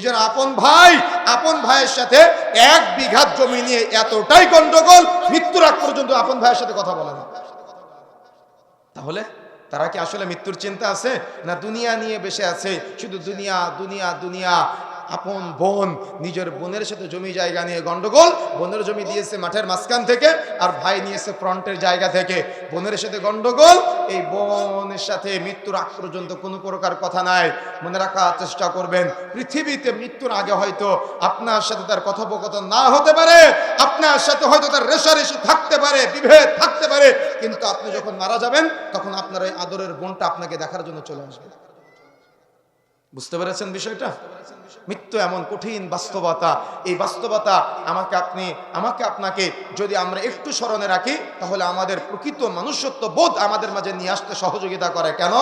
নিজের আপন ভাই, আপন ভাইয়ের সাথে এক বিঘা জমি নিয়ে এতটাই গন্ডগোল, মৃত্যুর আগ পর্যন্ত আপন ভাইয়ের সাথে কথা বলে না। তাহলে তারা কি আসলে মৃত্যুর চিন্তা আছে না দুনিয়া নিয়ে বেশি আছে? শুধু দুনিয়া দুনিয়া দুনিয়া। আপন বোন নিজের বোনের সাথে জমি জায়গা নিয়ে গন্ডগোল, বোনের জমি দিয়েছে মাঠের মাঝখান থেকে আর ভাই নিয়েছে ফ্রন্টের জায়গা থেকে। বোনের সাথে গন্ডগোল, এই বোনের সাথে মৃত্যুর আগ পর্যন্ত কোনো প্রকার কথা নাই। মনে রাখার চেষ্টা করবেন, পৃথিবীতে মৃত্যুর আগে হয়তো আপনার সাথে তার কথোপকথন না হতে পারে, আপনার সাথে হয়তো তার রেশারেশি থাকতে পারে, বিভেদ থাকতে পারে, কিন্তু আপনি যখন মারা যাবেন, তখন আপনার ওই আদরের বোনটা আপনাকে দেখার জন্য চলে আসবে। বুঝতে পেরেছেন বিষয়টা? মৃত্যু এমন কঠিন বাস্তবতা। এই বাস্তবতা আমাকে আপনি, আমাকে আপনাকে যদি আমরা একটু স্মরণে রাখি, তাহলে আমাদের প্রকৃত মনুষ্যত্ব বোধ আমাদের মাঝে নিয়ে আসতে সহযোগিতা করে। কেন?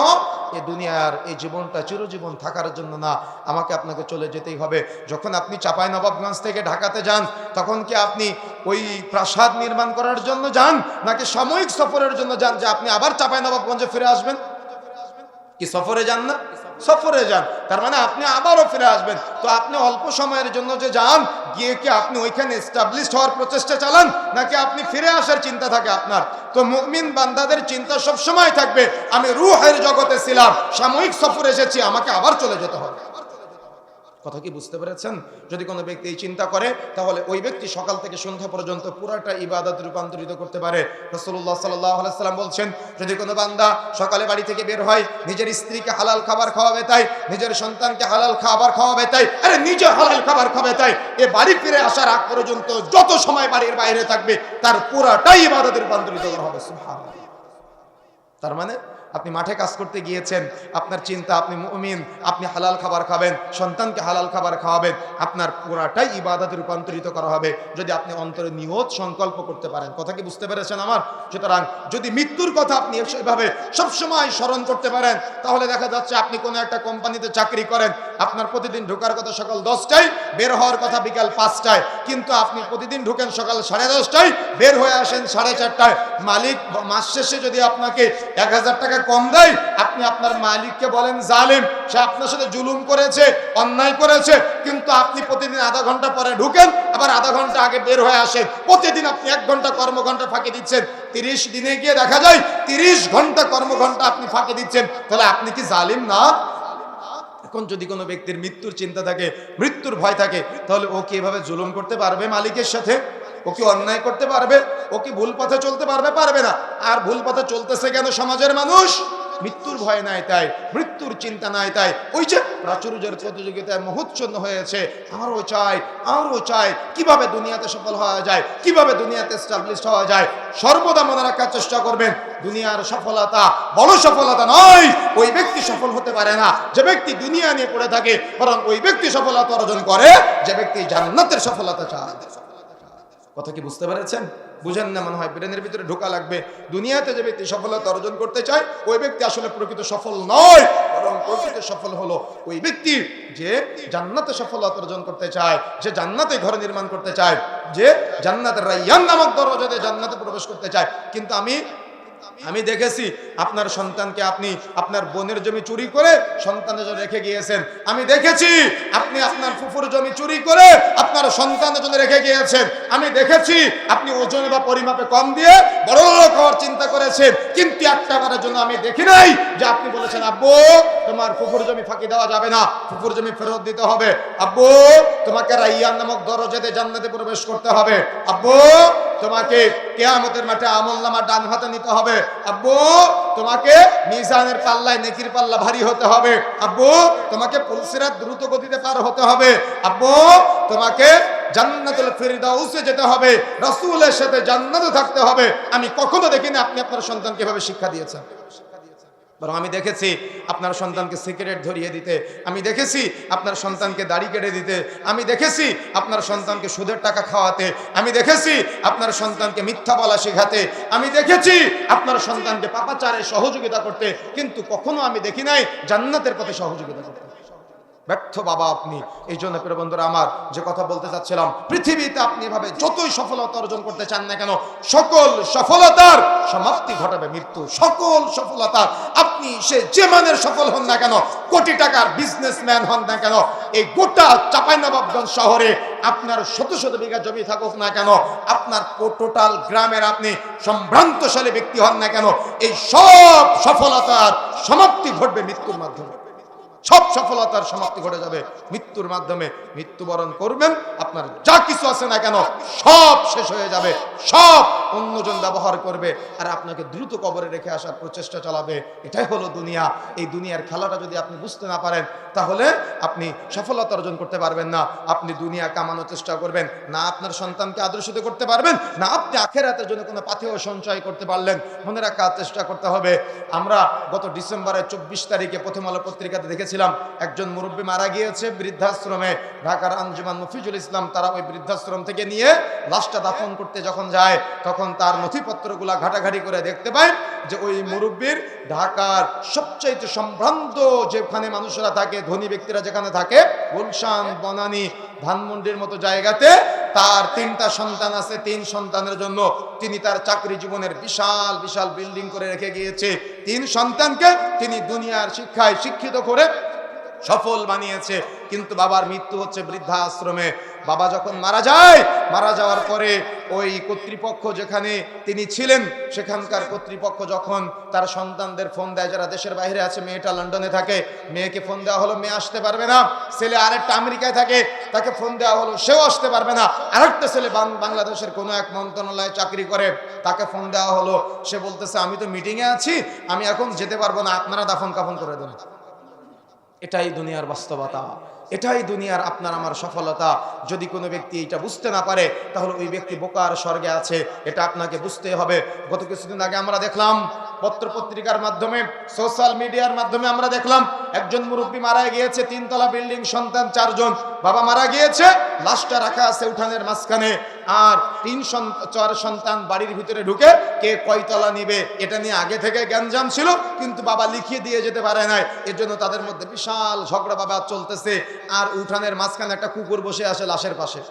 এই দুনিয়ার এই জীবনটা চিরজীবন থাকার জন্য না। আমাকে আপনাকে চলে যেতেই হবে। যখন আপনি চাপাই নবাবগঞ্জ থেকে ঢাকাতে যান, তখন কি আপনি ওই প্রাসাদ নির্মাণ করার জন্য যান? নাকি সাময়িক সফরের জন্য যান যে আপনি আবার চাপাই নবাবগঞ্জে ফিরে আসবেন? কি সফরে যান না? সফরে যান। তার মানে আপনি আবারও ফিরে আসবেন। তো আপনি অল্প সময়ের জন্য যে যান, গিয়ে কি আপনি ওইখানে এস্টাবলিশ হওয়ার প্রচেষ্টা চালান? নাকি আপনি ফিরে আসার চিন্তা থাকে আপনার? তো মুমিন বান্দাদের চিন্তা সব সময় থাকবে, আমি রুহের জগতে ছিলাম, সাময়িক সফর এসেছি, আমাকে আবার চলে যেতে হবে। কথা কি বুঝতে পেরেছেন? যদি কোনো ব্যক্তি এই চিন্তা করে, তাহলে ওই ব্যক্তি সকাল থেকে সন্ধ্যা পর্যন্ত পুরাটা ইবাদত রূপান্তরিত করতে পারে। রসুল্লাহ সাল্লাম বলছেন, যদি কোনো বান্দা সকালে বাড়ি থেকে বের হয়, নিজের স্ত্রীকে হালাল খাবার খাওয়াবে তাই, নিজের সন্তানকে হালাল খাবার খাওয়াবে তাই, আরে নিজে হালাল খাবার খাবে তাই, এ বাড়ি ফিরে আসার আগ পর্যন্ত যত সময় বাড়ির বাইরে থাকবে, তার পুরাটাই ইবাদত রূপান্তরিত করা হবে। তার মানে আপনি মাঠে কাজ করতে গিয়েছেন, আপনার চিন্তা, আপনি মুমিন, আপনি হালাল খাবার খাবেন, সন্তানকে হালাল খাবার খাওয়াবেন, আপনার পুরাটাই ইবাদতে রূপান্তরিত করা হবে যদি আপনি অন্তরে নিয়ত সংকল্প করতে পারেন। কথা কি বুঝতে পেরেছেন আমার? সুতরাং যদি মৃত্যুর কথা আপনি সেভাবে সবসময় স্মরণ করতে পারেন, তাহলে দেখা যাচ্ছে আপনি কোনো একটা কোম্পানিতে চাকরি করেন আপনার প্রতিদিন ঢোকার কথা সকাল দশটায়, বের হওয়ার কথা বিকাল পাঁচটায়। কিন্তু আপনি প্রতিদিন ঢুকেন সকাল সাড়ে দশটায়, বের হয়ে আসেন সাড়ে চারটায়। মালিক মাস শেষে যদি আপনাকে এক হাজার টাকা কম দেয়, আপনি আপনার মালিককে বলেন, জালেম, সে আপনার সাথে জুলুম করেছে, অন্যায় করেছে। কিন্তু আপনি প্রতিদিন আধা ঘণ্টা পরে ঢুকেন, আবার আধা ঘণ্টা আগে বের হয়ে আসেন। প্রতিদিন আপনি এক ঘণ্টা কর্মঘন্টা ফাঁকি দিচ্ছেন। তিরিশ দিনে গিয়ে দেখা যায়, তিরিশ ঘণ্টা কর্মঘন্টা আপনি ফাঁকি দিচ্ছেন। তাহলে আপনি কি জালিম না? এখন যদি কোনো ব্যক্তির মৃত্যুর চিন্তা থাকে, মৃত্যুর ভয় থাকে, তাহলে ও কি এভাবে জুলুম করতে পারবে মালিকের সাথে? ও কি অন্যায় করতে পারবে? ও কি ভুল পথে চলতে পারবে? পারবে না। আর ভুল পথে চলতেছে কেন সমাজের মানুষ? মৃত্যুর ভয় নাই তাই, মৃত্যুর চিন্তা নাই তাই। ওই যে প্রাচুর্যের প্রতিযোগিতায় মহোচ্ছন্ন হয়েছে আরও চাই আরও চাই। কীভাবে দুনিয়াতে সফল হওয়া যায়, কীভাবে দুনিয়াতে এস্টাবলিশ হওয়া যায়, সর্বদা মনে রাখার চেষ্টা করবেন, দুনিয়ার সফলতা বড় সফলতা নয়, ওই ব্যক্তি সফল হতে পারে না। যে ব্যক্তি দুনিয়া নিয়ে পড়ে থাকে, বরং ওই ব্যক্তি সফলতা অর্জন করে, যে ব্যক্তি জান্নাতের সফলতা চায়। কথা কি বুঝতে পেরেছেন? বুঝেন না মনে হয়, ব্রেনের ভিতরে ঢোকা লাগবে। দুনিয়াতে যে ব্যক্তি সফলতা অর্জন করতে চায়, ওই ব্যক্তি আসলে প্রকৃত সফল নয়, বরং প্রকৃত সফল হলো ওই ব্যক্তি যে জান্নাতে সফলতা অর্জন করতে চায়, যে জান্নাতে ঘর নির্মাণ করতে চায়, যে জান্নাতের রাইয়ান নামক দরজাতে জান্নাতে প্রবেশ করতে চায়। কিন্তু আমি আমি দেখেছি আপনার সন্তানকে আপনি আপনার বোনের জমি চুরি করে সন্তানের জন্য রেখে গিয়েছেন। আমি দেখেছি আপনি আপনার ফুফুর জমি চুরি করে আপনার সন্তানের জন্য রেখে গিয়েছেন। আমি দেখেছি আপনি ওজন বা পরিমাপে কম দিয়ে বড় লোক হওয়ার চিন্তা করেছেন। কিন্তু একটা বারের জন্য আমি দেখি নাই যে আপনি বলেছেন, আব্বু তোমার ফুফুর জমি ফাঁকি দেওয়া যাবে না। ফুফুর জমি ফেরত দিতে হবে। আব্বু, তোমাকে রাইয়ান নামক দরজাতে জান্নাতে প্রবেশ করতে হবে। আব্বু, তোমাকে কেয়ামতের মাঠে আমল নামা ডান হাতে নিতে হবে। আব্বু, তোমাকে মিজানের পাল্লায় নেকির পাল্লা ভারী হতে হবে। আব্বু, তোমাকে পুলসিরাত দ্রুত গতিতে পার হতে হবে। আব্বু, তোমাকে জান্নাতুল ফিরদাউসে যেতে হবে। রাসূলের সাথে জান্নাতে থাকতে হবে। আমি কখনো দেখিনি আপনি আপনার সন্তানকে এভাবে শিক্ষা দিয়েছেন। বরং আমি দেখেছি আপনার সন্তানকে সিগারেট ধরিয়ে দিতে, আমি দেখেছি আপনার সন্তানকে দাড়ি কেটে দিতে, আমি দেখেছি আপনার সন্তানকে সুদের টাকা খাওয়াতে, আমি দেখেছি আপনার সন্তানকে মিথ্যা বলা শেখাতে, আমি দেখেছি আপনার সন্তানকে পাপাচারে সহযোগিতা করতে, কিন্তু কখনো আমি দেখি নাই জান্নাতের পথে সহযোগিতা করতে। ব্যর্থ বাবা আপনি। এই জন্য প্রিয় বন্ধুরা, আমার যে কথা বলতে চাচ্ছিলাম, পৃথিবীতে আপনি এভাবে যতই সফলতা অর্জন করতে চান না কেন, সকল সফলতার সমাপ্তি ঘটাবে মৃত্যু। সকল সফলতার, আপনি সে যে মানের সফল হন না কেন, কোটি টাকার বিজনেসম্যান হন না কেন, এই গোটা চাঁপাইনবাবগঞ্জ শহরে আপনার শত শত বিঘা জমি থাকুক না কেন, আপনার টোটাল গ্রামের আপনি সম্ভ্রান্তশালী ব্যক্তি হন না কেন, এই সব সফলতার সমাপ্তি ঘটবে মৃত্যুর মাধ্যমে। সব সফলতার সমাপ্তি ঘটে যাবে। মৃত্যুর মাধ্যমে মৃত্যুবরণ করবেন, আপনার যা কিছু আছে না কেন সব শেষ হয়ে যাবে, সব অন্যজন ব্যবহার করবে আর আপনাকে দ্রুত কবরে রেখে আসার প্রচেষ্টা চালাবে। এটাই হলো দুনিয়া। এই দুনিয়ার খেলাটা যদি আপনি বুঝতে না পারেন, তাহলে আপনি সফলতা অর্জন করতে পারবেন না। আপনি দুনিয়া কামানোর চেষ্টা করবেন। না আপনার সন্তানকে আদর্শিত করতে পারবেন, না আপনি আখের আখেরাতের জন্য কোনো পাথেয় সঞ্চয় করতে পারলেন। মনে রাখার চেষ্টা করতে হবে। আমরা গত ডিসেম্বরের চব্বিশ তারিখে প্রথম আলো পত্রিকাতে দেখেছিলাম একজন মুরব্বী মারা গিয়েছে বৃদ্ধাশ্রমে। ঢাকার আঞ্জুমান মফিজুল ইসলাম তারা ওই বৃদ্ধাশ্রম থেকে নিয়ে লাশটা দাফন করতে যখন যায়, তখন তার নথিপত্রগুলা ঘাটাঘাটি করে দেখতে পায় যে ওই মুরব্বীর ঢাকার সবচাইতে সম্ভ্রান্ত যেখানে মানুষরা থাকে, ধনী ব্যক্তিরা যেখানে থাকে, গুলশান, বনানী, ধানমন্ডির মতো জায়গাতে তার তিনটা সন্তান আছে, তিন সন্তানের জন্য তিনি তার চাকরি জীবনের বিশাল বিশাল বিল্ডিং করে রেখে গিয়েছে। তিন সন্তানকে তিনি দুনিয়ার শিক্ষায় শিক্ষিত করে সফল বানিয়েছে। কিন্তু বাবার মৃত্যু হচ্ছে বৃদ্ধাশ্রমে। বাবা যখন মারা যায়, মারা যাওয়ার পরে ওই কর্তৃপক্ষ যেখানে তিনি ছিলেন, সেখানকার কর্তৃপক্ষ যখন তার সন্তানদের ফোন দেয়, যারা দেশের বাইরে আছে, মেয়েটা লন্ডনে থাকে, মেয়েকে ফোন দেওয়া হলো, মেয়ে আসতে পারবে না। ছেলে আরেকটা আমেরিকায় থাকে, তাকে ফোন দেওয়া হলো, সেও আসতে পারবে না। আরেকটা ছেলে বাংলাদেশের কোনো এক মন্ত্রণালয়ে চাকরি করে, তাকে ফোন দেওয়া হলো। সে বলতেছে, আমি তো মিটিংয়ে আছি, আমি এখন যেতে পারব না, আপনারা দাফন কাফন করে দেন। এটাই দুনিয়ার বাস্তবতা, এটাই দুনিয়ার আপনার আমার সফলতা। যদি কোনো ব্যক্তি এটা বুঝতে না পারে, তাহলে ওই ব্যক্তি বোকার স্বর্গে আছে, এটা আপনাকে বুঝতে হবে। গত কিছুদিন আগে আমরা দেখলাম পত্র পত্রিকার মাধ্যমে, সোশ্যাল মিডিয়ার মাধ্যমে আমরা দেখলাম, একজন মুরব্বী মারা গিয়েছে, তিনতলা বিল্ডিং, সন্তান চারজন। বাবা মারা গিয়েছে, লাশটা রাখা আছে উঠানের মাঝখানে। আর তিন চার সন্তান বাড়ির ভিতরে ঢুকে কে কয়তলা নিবে, এটা নিয়ে আগে থেকে গ্যাঞ্জাম ছিল, কিন্তু বাবা লিখিয়ে দিয়ে যেতে পারে নাই। এর জন্য তাদের মধ্যে বিশাল ঝগড়া বাবা চলতেছে। আর উঠানের মাঝখানে একটা কুকুর বসে আসে লাশের পাশে।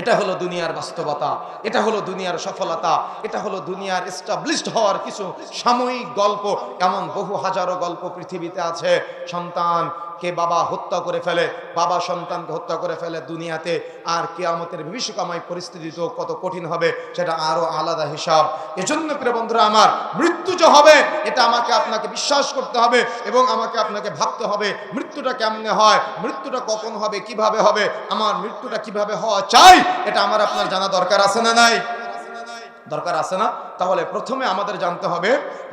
এটা হলো দুনিয়ার বাস্তবতা, এটা হলো দুনিয়ার সফলতা, এটা হলো দুনিয়ার এস্টাবলিশড হওয়ার কিছু সাময়িক গল্প। এমন বহু হাজারো গল্প পৃথিবীতে আছে। সন্তান কে বাবা হত্যা করে ফেলে, বাবা সন্তানকে হত্যা করে ফেলে দুনিয়াতে, আর কেয়ামতের ভবিষ্যকাময় পরিস্থিতি তো কত কঠিন হবে, সেটা আরও আলাদা হিসাব। এজন্য প্রিয় বন্ধুরা আমার, মৃত্যু যে হবে এটা আমাকে আপনাকে বিশ্বাস করতে হবে এবং আমাকে আপনাকে ভাবতে হবে, মৃত্যুটা কেমনে হয়, মৃত্যুটা কখন হবে, কীভাবে হবে, আমার মৃত্যুটা কীভাবে হওয়া চাই, এটা আমার আপনার জানা দরকার আছে না নাই? দরকার আছে না? তাহলে প্রথমে আমাদের জানতে হবে